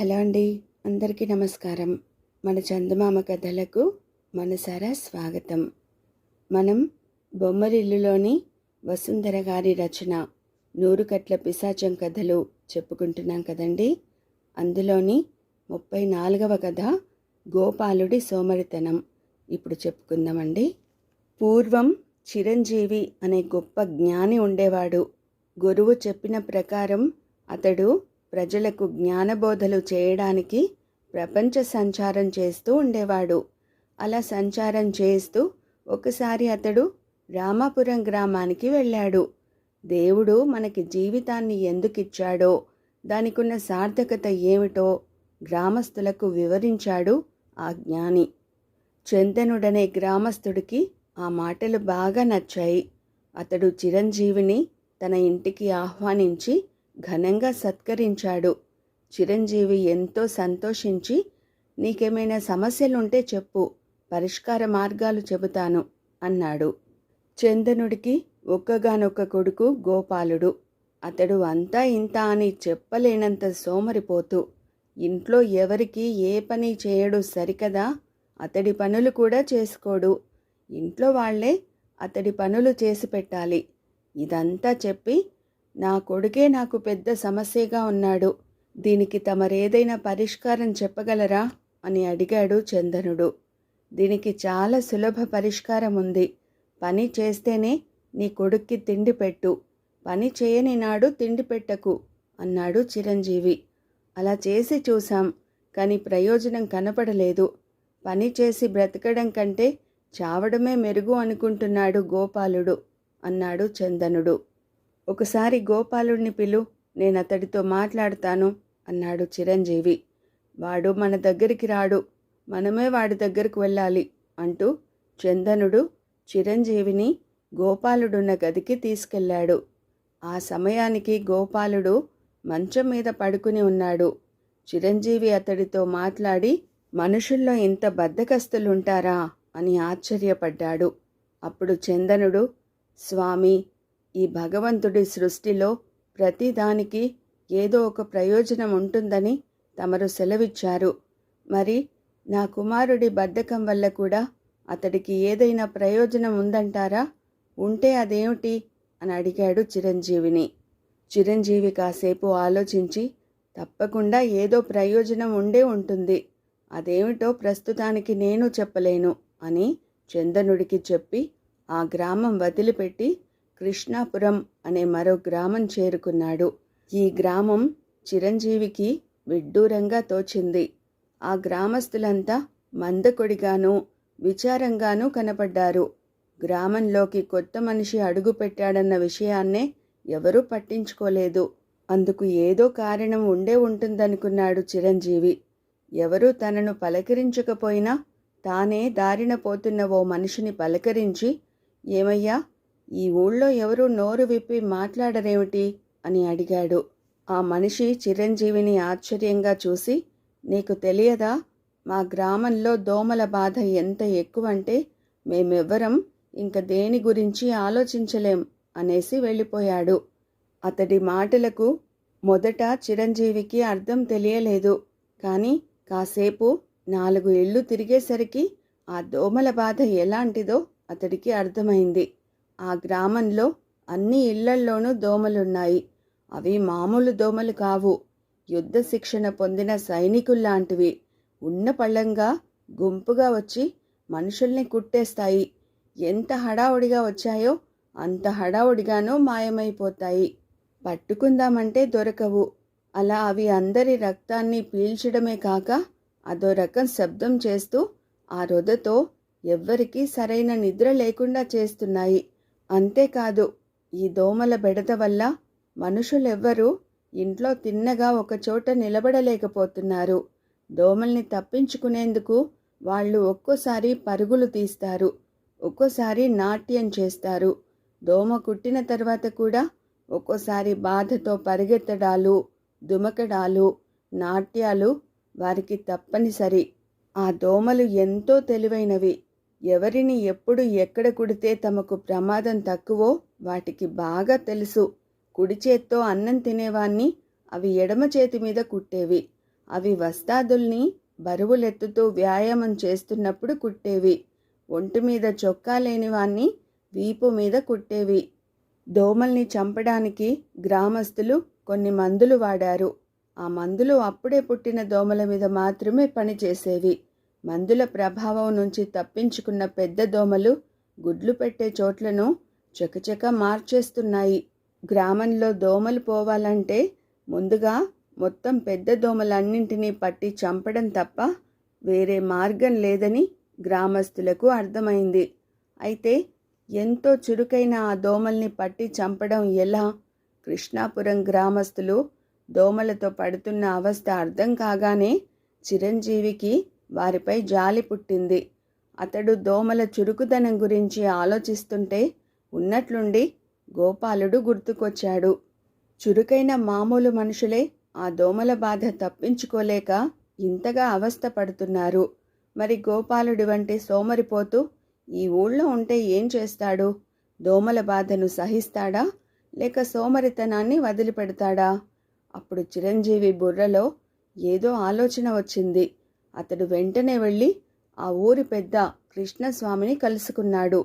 Hello అండి అందరికీ నమస్కారం. మన చందమామ కథలకు మనసారా స్వాగతం. మనం బొమ్మరిల్లులోని వసుంధర గారి రచన నూరుకట్ల పిశాచం కథలు చెప్పుకుంటున్నాం కదండి. అందులోని ముప్పై నాలుగవ కథ గోపాలుడి సోమరితనం. ఇప్పుడు చెప్పుకుందామండి. పూర్వం చిరంజీవి అనే గొప్ప జ్ఞాని ఉండేవాడు. గురువు చెప్పిన ప్రకారం అతడు ప్రజలకు జ్ఞానబోధలు చేయడానికి ప్రపంచ సంచారం చేస్తూ ఉండేవాడు. అలా సంచారం చేస్తూ ఒకసారి అతడు రామాపురం గ్రామానికి వెళ్ళాడు. దేవుడు మనకి జీవితాన్ని ఎందుకిచ్చాడో దానికున్న సార్థకత ఏమిటో గ్రామస్తులకు వివరించాడు ఆ జ్ఞాని. చందనుడనే గ్రామస్తుడికి ఆ మాటలు బాగా నచ్చాయి. అతడు చిరంజీవిని తన ఇంటికి ఆహ్వానించి ఘనంగా సత్కరించాడు. చిరంజీవి ఎంతో సంతోషించి నీకేమైనా సమస్యలుంటే చెప్పు పరిష్కార మార్గాలు చెబుతాను అన్నాడు. చందనుడికి ఒక్కగానొక్క కొడుకు గోపాలుడు. అతడు అంతా ఇంత అని చెప్పలేనంత సోమరిపోతూ ఇంట్లో ఎవరికి ఏ పని చేయడు సరికదా అతడి పనులు కూడా చేసుకోడు. ఇంట్లో వాళ్ళే అతడి పనులు చేసి పెట్టాలి. ఇదంతా చెప్పి నా కొడుకే నాకు పెద్ద సమస్యగా ఉన్నాడు. దీనికి తమరేదైనా పరిష్కారం చెప్పగలరా? అని అడిగాడు చందనుడు. దీనికి చాలా సులభ పరిష్కారం ఉంది. పని చేస్తేనే నీ కొడుక్కి తిండి పెట్టు. పని చేయని నాడు తిండి పెట్టకు అన్నాడు చిరంజీవి. అలా చేసి చూశాం కానీ ప్రయోజనం కనపడలేదు. పని చేసి బ్రతకడం కంటే చావడమే మెరుగు అనుకుంటున్నాడు గోపాలుడు అన్నాడు చందనుడు. ఒకసారి గోపాలుడిని పిలు నేను అతడితో మాట్లాడతాను అన్నాడు చిరంజీవి. వాడు మన దగ్గరికి రాడు మనమే వాడి దగ్గరకు వెళ్ళాలి అంటూ చందనుడు చిరంజీవిని గోపాలుడున్న గదికి తీసుకెళ్ళాడు. ఆ సమయానికి గోపాలుడు మంచం మీద పడుకుని ఉన్నాడు. చిరంజీవి అతడితో మాట్లాడి మనుషుల్లో ఇంత బద్దకస్తులుంటారా? అని ఆశ్చర్యపడ్డాడు. అప్పుడు చందనుడు స్వామి ఈ భగవంతుడి సృష్టిలో ప్రతిదానికి ఏదో ఒక ప్రయోజనం ఉంటుందని తమరు సెలవిచ్చారు. మరి నా కుమారుడి బద్ధకం వల్ల కూడా అతడికి ఏదైనా ప్రయోజనం ఉందంటారా? ఉంటే అదేమిటి? అని అడిగాడు చిరంజీవిని. చిరంజీవి కాసేపు ఆలోచించి తప్పకుండా ఏదో ప్రయోజనం ఉండే ఉంటుంది. అదేమిటో ప్రస్తుతానికి నేను చెప్పలేను అని చందనుడికి చెప్పి ఆ గ్రామం వదిలిపెట్టి కృష్ణాపురం అనే మరో గ్రామం చేరుకున్నాడు. ఈ గ్రామం చిరంజీవికి విడ్డూరంగా తోచింది. ఆ గ్రామస్తులంతా మందకొడిగాను విచారంగానూ కనపడ్డారు. గ్రామంలోకి కొత్త మనిషి అడుగు పెట్టాడన్న విషయాన్నే ఎవరూ పట్టించుకోలేదు. అందుకు ఏదో కారణం ఉండే ఉంటుందనుకున్నాడు చిరంజీవి. ఎవరూ తనను పలకరించకపోయినా తానే దారిన పోతున్న ఓ మనిషిని పలకరించి ఏమయ్యా ఈ ఊళ్ళో ఎవరూ నోరు విప్పి మాట్లాడరేమిటి? అని అడిగాడు. ఆ మనిషి చిరంజీవిని ఆశ్చర్యంగా చూసి నీకు తెలియదా? మా గ్రామంలో దోమల బాధ ఎంత ఎక్కువంటే మేమెవ్వరం ఇంక దేని గురించి ఆలోచించలేం అనేసి వెళ్ళిపోయాడు. అతడి మాటలకు మొదట చిరంజీవికి అర్థం తెలియలేదు. కానీ కాసేపు నాలుగు ఇళ్ళు తిరిగేసరికి ఆ దోమల బాధ ఎలాంటిదో అతడికి అర్థమైంది. ఆ గ్రామంలో అన్ని ఇళ్ళల్లోనూ దోమలున్నాయి. అవి మామూలు దోమలు కావు. యుద్ధ శిక్షణ పొందిన సైనికుల్లాంటివి ఉన్న పళ్ళంగా గుంపుగా వచ్చి మనుషుల్ని కుట్టేస్తాయి. ఎంత హడావుడిగా వచ్చాయో అంత హడావుడిగానూ మాయమైపోతాయి. పట్టుకుందామంటే దొరకవు. అలా అవి అందరి రక్తాన్ని పీల్చడమే కాక అదో రకం శబ్దం చేస్తూ ఆ రొదతో ఎవ్వరికీ సరైన నిద్ర లేకుండా చేస్తున్నాయి. అంతేకాదు ఈ దోమల బెడద వల్ల మనుషులెవ్వరూ ఇంట్లో తిన్నగా ఒకచోట నిలబడలేకపోతున్నారు. దోమల్ని తప్పించుకునేందుకు వాళ్ళు ఒక్కోసారి పరుగులు తీస్తారు ఒక్కోసారి నాట్యం చేస్తారు. దోమ కుట్టిన తర్వాత కూడా ఒక్కోసారి బాధతో పరిగెత్తడాలు దుమకడాలు నాట్యాలు వారికి తప్పనిసరి. ఆ దోమలు ఎంతో తెలివైనవి. ఎవరిని ఎప్పుడు ఎక్కడ కుడితే తమకు ప్రమాదం తక్కువో వాటికి బాగా తెలుసు. కుడి చేత్తో అన్నం తినేవాన్ని అవి ఎడమ చేతి మీద కుట్టేవి. అవి వస్తాదుల్ని బరువులెత్తుతూ వ్యాయామం చేస్తున్నప్పుడు కుట్టేవి. ఒంటి మీద చొక్కా లేనివాన్ని వీపు మీద కుట్టేవి. దోమల్ని చంపడానికి గ్రామస్తులు కొన్ని మందులు వాడారు. ఆ మందులు అప్పుడే పుట్టిన దోమల మీద మాత్రమే పనిచేసేవి. మందుల ప్రభావం నుంచి తప్పించుకున్న పెద్ద దోమలు గుడ్లు పెట్టే చోట్లను చకచక మార్చేస్తున్నాయి. గ్రామంలో దోమలు పోవాలంటే ముందుగా మొత్తం పెద్ద దోమలన్నింటినీ పట్టి చంపడం తప్ప వేరే మార్గం లేదని గ్రామస్తులకు అర్థమైంది. అయితే ఎంతో చురుకైన ఆ దోమల్ని పట్టి చంపడం ఎలా? కృష్ణాపురం గ్రామస్తులు దోమలతో పడుతున్న అవస్థ అర్థం కాగానే చిరంజీవికి వారిపై జాలి పుట్టింది. అతడు దోమల చురుకుదనం గురించి ఆలోచిస్తుంటే ఉన్నట్లుండి గోపాలుడు గుర్తుకొచ్చాడు. చురుకైన మామూలు మనుషులే ఆ దోమల బాధ తప్పించుకోలేక ఇంతగా అవస్థ పడుతున్నారు మరి గోపాలుడి వంటి సోమరిపోతూ ఈ ఊళ్ళో ఉంటే ఏం చేస్తాడు? దోమల బాధను సహిస్తాడా? లేక సోమరితనాన్ని వదిలిపెడతాడా? అప్పుడు చిరంజీవి బుర్రలో ఏదో ఆలోచన వచ్చింది. అతడు వెంటనే వెళ్ళి ఆ ఊరి పెద్ద కృష్ణస్వామిని కలుసుకున్నాడు.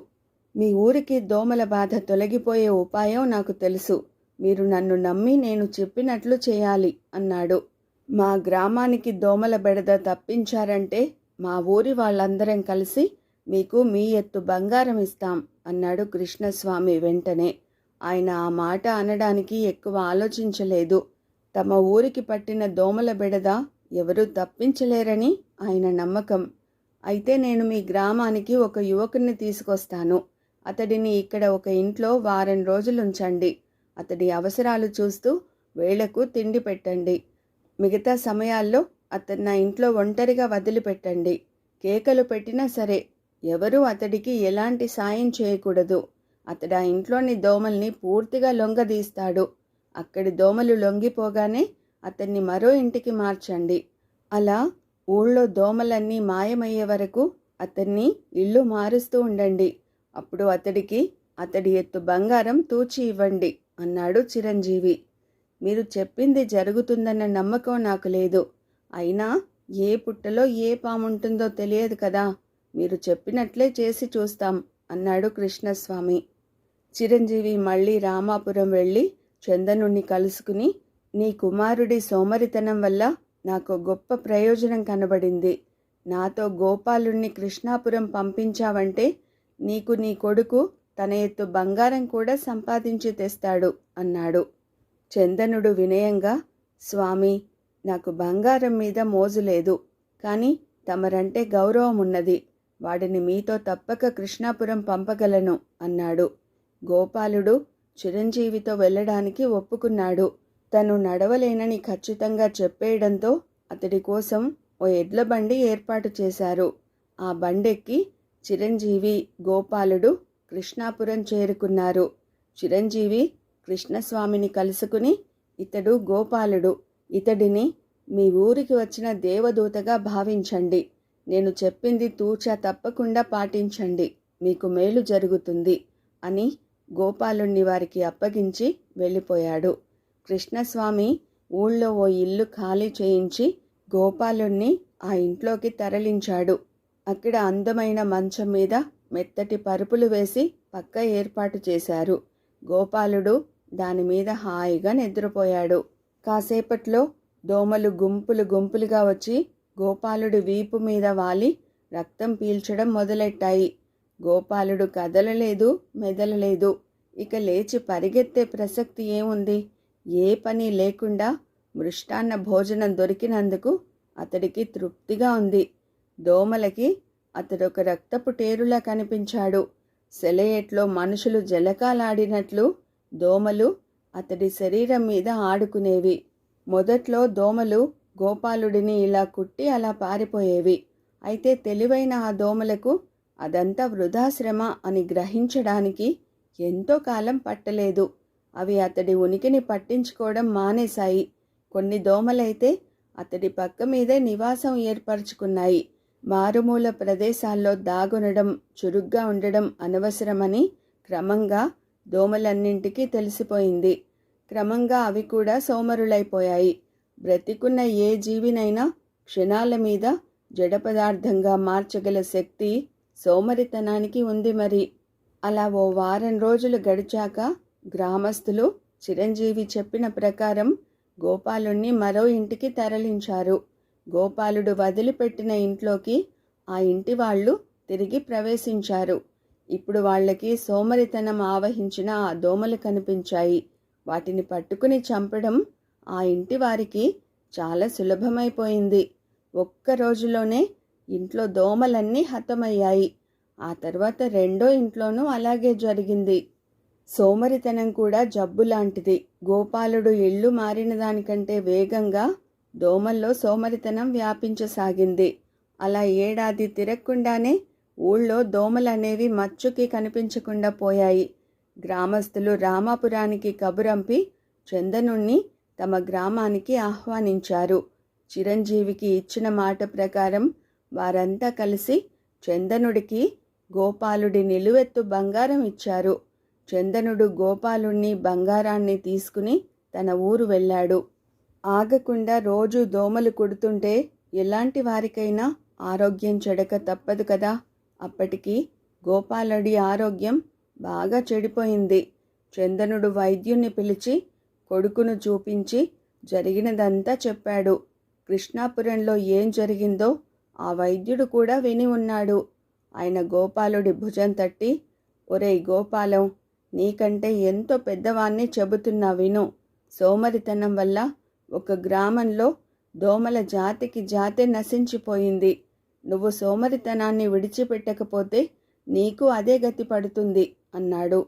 మీ ఊరికి దోమల బాధ తొలగిపోయే ఉపాయం నాకు తెలుసు. మీరు నన్ను నమ్మి నేను చెప్పినట్లు చేయాలి అన్నాడు. మా గ్రామానికి దోమల బెడద తప్పించారంటే మా ఊరి వాళ్ళందరం కలిసి మీకు మీ ఎత్తు బంగారం ఇస్తాం అన్నాడు కృష్ణస్వామి వెంటనే. ఆయన ఆ మాట అనడానికి ఎక్కువ ఆలోచించలేదు. తమ ఊరికి పట్టిన దోమల బెడద ఎవరూ తప్పించలేరని ఆయన నమ్మకం. అయితే నేను మీ గ్రామానికి ఒక యువకుని తీసుకొస్తాను. అతడిని ఇక్కడ ఒక ఇంట్లో వారం రోజులు ఉంచండి అతడి అవసరాలు చూస్తూ వేళకు తిండి పెట్టండి. మిగతా సమయాల్లో అతను నా ఇంట్లో ఒంటరిగా వదిలిపెట్టండి. కేకలు పెట్టినా సరే ఎవరూ అతడికి ఎలాంటి సాయం చేయకూడదు. అతడు ఆ ఇంట్లోని దోమల్ని పూర్తిగా లొంగదీస్తాడు. అక్కడి దోమలు లొంగిపోగానే అతన్ని మరో ఇంటికి మార్చండి. అలా ఊళ్ళో దోమలన్నీ మాయమయ్యే వరకు అతన్ని ఇల్లు మారుస్తూ ఉండండి. అప్పుడు అతడికి అతడి ఎత్తు బంగారం తూచి ఇవ్వండి అన్నాడు చిరంజీవి. మీరు చెప్పింది జరుగుతుందన్న నమ్మకం నాకు లేదు. అయినా ఏ పుట్టలో ఏ పాముంటుందో తెలియదు కదా. మీరు చెప్పినట్లే చేసి చూస్తాం అన్నాడు కృష్ణస్వామి. చిరంజీవి మళ్ళీ రామాపురం వెళ్ళి చందనుణ్ణి కలుసుకుని నీ కుమారుడి సోమరితనం వల్ల నాకు గొప్ప ప్రయోజనం కనబడింది. నాతో గోపాలుణ్ణి కృష్ణాపురం పంపించావంటే నీకు నీ కొడుకు తన ఎత్తు బంగారం కూడా సంపాదించి తెస్తాడు అన్నాడు. చందనుడు వినయంగా స్వామి నాకు బంగారం మీద మోజు లేదు. కానీ తమరంటే గౌరవం ఉన్నది వాడిని మీతో తప్పక కృష్ణాపురం పంపగలను అన్నాడు. గోపాలుడు చిరంజీవితో వెళ్ళడానికి ఒప్పుకున్నాడు. తను నడవలేనని ఖచ్చితంగా చెప్పేయడంతో అతడి కోసం ఓ ఎడ్ల బండి ఏర్పాటు చేశారు. ఆ బండెక్కి చిరంజీవి గోపాలుడు కృష్ణాపురం చేరుకున్నారు. చిరంజీవి కృష్ణస్వామిని కలుసుకుని ఇతడు గోపాలుడు ఇతడిని మీ ఊరికి వచ్చిన దేవదూతగా భావించండి. నేను చెప్పింది తూచా తప్పకుండా పాటించండి. మీకు మేలు జరుగుతుంది అని గోపాలుణ్ణి వారికి అప్పగించి వెళ్ళిపోయాడు. కృష్ణస్వామి ఊళ్ళో ఓ ఇల్లు ఖాళీ చేయించి గోపాలుణ్ణి ఆ ఇంట్లోకి తరలించాడు. అక్కడ అందమైన మంచం మీద మెత్తటి పరుపులు వేసి పక్క ఏర్పాటు చేశారు. గోపాలుడు దాని మీద హాయిగా నిద్రపోయాడు. కాసేపట్లో దోమలు గుంపులు గుంపులుగా వచ్చి గోపాలుడి వీపు మీద వాలి రక్తం పీల్చడం మొదలెట్టాయి. గోపాలుడు కదలలేదు మెదలలేదు. ఇక లేచి పరిగెత్తే ప్రసక్తి ఏముంది? ఏ పని లేకుండా మృష్టాన్న భోజనం దొరికినందుకు అతడికి తృప్తిగా ఉంది. దోమలకి అతడొక రక్తపు టేరులా కనిపించాడు. సెలయేట్లో మనుషులు జలకాలాడినట్లు దోమలు అతడి శరీరం మీద ఆడుకునేవి. మొదట్లో దోమలు గోపాలుడిని ఇలా కుట్టి అలా పారిపోయేవి. అయితే తెలివైన ఆ దోమలకు అదంతా వృధాశ్రమ అని గ్రహించడానికి ఎంతో కాలం పట్టలేదు. అవి అతడి ఉనికిని పట్టించుకోవడం మానేశాయి. కొన్ని దోమలైతే అతడి పక్క మీదే నివాసం ఏర్పరచుకున్నాయి. మారుమూల ప్రదేశాల్లో దాగునడం చురుగ్గా ఉండడం అనవసరమని క్రమంగా దోమలన్నింటికీ తెలిసిపోయింది. క్రమంగా అవి కూడా సోమరులైపోయాయి. బ్రతికున్న ఏ జీవినైనా క్షణాల మీద జడ పదార్థంగా మార్చగల శక్తి సోమరితనానికి ఉంది మరి. అలా ఓ వారం రోజులు గడిచాక గ్రామస్తులు చిరంజీవి చెప్పిన ప్రకారం గోపాలుణ్ణి మరో ఇంటికి తరలించారు. గోపాలుడు వదిలిపెట్టిన ఇంట్లోకి ఆ ఇంటి వాళ్ళు తిరిగి ప్రవేశించారు. ఇప్పుడు వాళ్ళకి సోమరితనం ఆవహించిన ఆ దోమలు కనిపించాయి. వాటిని పట్టుకుని చంపడం ఆ ఇంటి వారికి చాలా సులభమైపోయింది. ఒక్క రోజులోనే ఇంట్లో దోమలన్నీ హతమయ్యాయి. ఆ తర్వాత రెండో ఇంట్లోనూ అలాగే జరిగింది. సోమరితనం కూడా జబ్బు లాంటిది. గోపాలుడు ఇల్లు మారిన దానికంటే వేగంగా దోమల్లో సోమరితనం వ్యాపించసాగింది. అలా ఏడాది తిరగకుండానే ఊళ్ళో దోమలనేవి మచ్చుకి కనిపించకుండా పోయాయి. గ్రామస్తులు రామాపురానికి కబురంపి చందనుణ్ణి తమ గ్రామానికి ఆహ్వానించారు. చిరంజీవికి ఇచ్చిన మాట ప్రకారం వారంతా కలిసి చందనుడికి గోపాలుడి నిలువెత్తు బంగారం ఇచ్చారు. చందనుడు గోపాలుణ్ణి బంగారాన్ని తీసుకుని తన ఊరు వెళ్ళాడు. ఆగకుండా రోజు దోమలు కుడుతుంటే ఎలాంటి వారికైనా ఆరోగ్యం చెడక తప్పదు కదా. అప్పటికి గోపాలుడి ఆరోగ్యం బాగా చెడిపోయింది. చందనుడు వైద్యుణ్ణి పిలిచి కొడుకును చూపించి జరిగినదంతా చెప్పాడు. కృష్ణాపురంలో ఏం జరిగిందో ఆ వైద్యుడు కూడా విని ఉన్నాడు. ఆయన గోపాలుడి భుజం తట్టి ఒరేయ్ గోపాలం నీకంటే ఎంతో పెద్దవాణ్ణి చెబుతున్నా విను. సోమరితనం వల్ల ఒక గ్రామంలో దోమల జాతికి జాతే నశించిపోయింది. నువ్వు సోమరితనాన్ని విడిచిపెట్టకపోతే నీకు అదే గతి పడుతుంది అన్నాడు.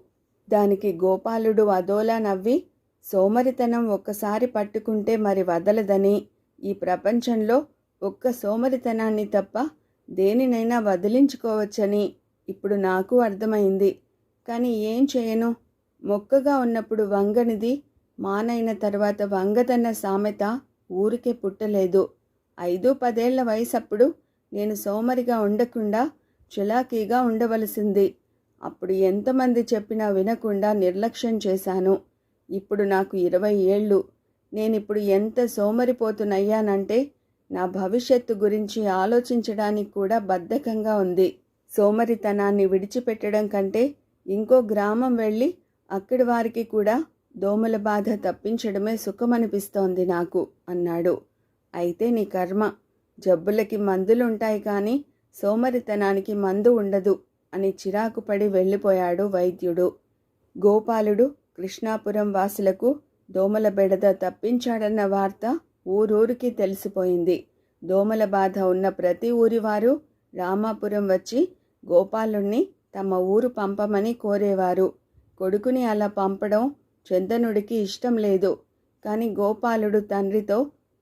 దానికి గోపాలుడు అదోలా నవ్వి సోమరితనం ఒక్కసారి పట్టుకుంటే మరి వదలదని. ఈ ప్రపంచంలో ఒక్క సోమరితనాన్ని తప్ప దేనినైనా వదిలించుకోవచ్చని. ఇప్పుడు నాకు అర్థమైంది. కానీ ఏం చేయను? మొక్కగా ఉన్నప్పుడు వంగనిది మానైన తర్వాత వంగదన్న సామెత ఊరికే పుట్టలేదు. ఐదు పదేళ్ళ వయసప్పుడు నేను సోమరిగా ఉండకుండా చిలాకీగా ఉండవలసింది. అప్పుడు ఎంతమంది చెప్పినా వినకుండా నిర్లక్ష్యం చేశాను. ఇప్పుడు నాకు ఇరవై ఏళ్ళు. నేనిప్పుడు ఎంత సోమరిపోతున్నయ్యానంటే నా భవిష్యత్తు గురించి ఆలోచించడానికి కూడా బద్ధకంగా ఉంది. సోమరితనాన్ని విడిచిపెట్టడం కంటే ఇంకో గ్రామం వెళ్ళి అక్కడి వారికి కూడా దోమల బాధ తప్పించడమే సుఖమనిపిస్తోంది నాకు అన్నాడు. అయితే నీ కర్మ జబ్బులకి మందులుంటాయి కానీ సోమరితనానికి మందు ఉండదు అని చిరాకు పడి వెళ్ళిపోయాడు వైద్యుడు. గోపాలుడు కృష్ణాపురం వాసులకు దోమల బెడద తప్పించాడన్న వార్త ఊరూరికి తెలిసిపోయింది. దోమల బాధ ఉన్న ప్రతి ఊరివారు రామాపురం వచ్చి గోపాలుణ్ణి తమ ఊరు పంపమని కోరేవారు. కొడుకుని అలా పంపడం చందనుడికి ఇష్టం లేదు. కానీ గోపాలుడు తండ్రితో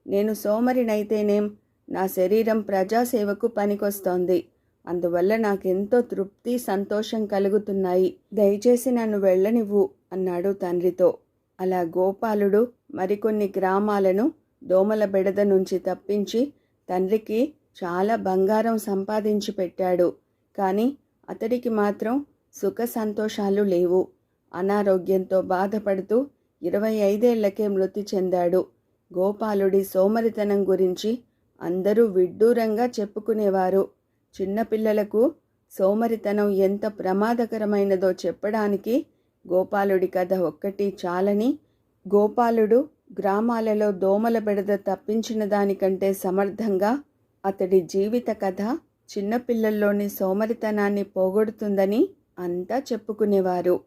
నేను సోమరినైతేనేం? నా శరీరం ప్రజాసేవకు పనికొస్తోంది. అందువల్ల నాకెంతో తృప్తి సంతోషం కలుగుతున్నాయి. దయచేసి నన్ను వెళ్ళనివ్వు అన్నాడు తండ్రితో. అలా గోపాలుడు మరికొన్ని గ్రామాలను దోమల బెడద నుంచి తప్పించి తండ్రికి చాలా బంగారం సంపాదించి పెట్టాడు. కానీ అతడికి మాత్రం సుఖ సంతోషాలు లేవు. అనారోగ్యంతో బాధపడుతూ ఇరవై ఐదేళ్ళకే మృతి చెందాడు. గోపాలుడి సోమరితనం గురించి అందరూ విడ్డూరంగా చెప్పుకునేవారు. చిన్నపిల్లలకు సోమరితనం ఎంత ప్రమాదకరమైనదో చెప్పడానికి గోపాలుడి కథ ఒక్కటి చాలని గోపాలుడు గ్రామాలలో దోమల బెడద తప్పించిన దానికంటే సమర్థంగా అతడి జీవిత కథ చిన్నపిల్లల్లోని సోమరితనాన్ని పోగొడుతుందని అంతా చెప్పుకునేవారు.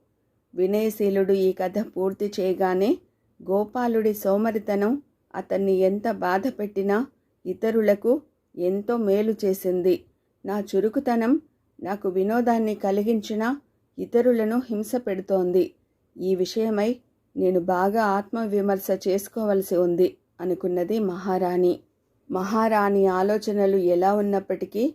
వినయశీలుడు ఈ కథ పూర్తి చేయగానే గోపాలుడి సోమరితనం అతన్ని ఎంత బాధ పెట్టినా ఇతరులకు ఎంతో మేలు చేసింది. నా చురుకుతనం నాకు వినోదాన్ని కలిగించిన ఇతరులను హింస పెడుతోంది. ఈ విషయమై నేను బాగా ఆత్మవిమర్శ చేసుకోవలసి ఉంది అనుకున్నది మహారాణి. మహారాణి ఆలోచనలు ఎలా ఉన్నప్పటికీ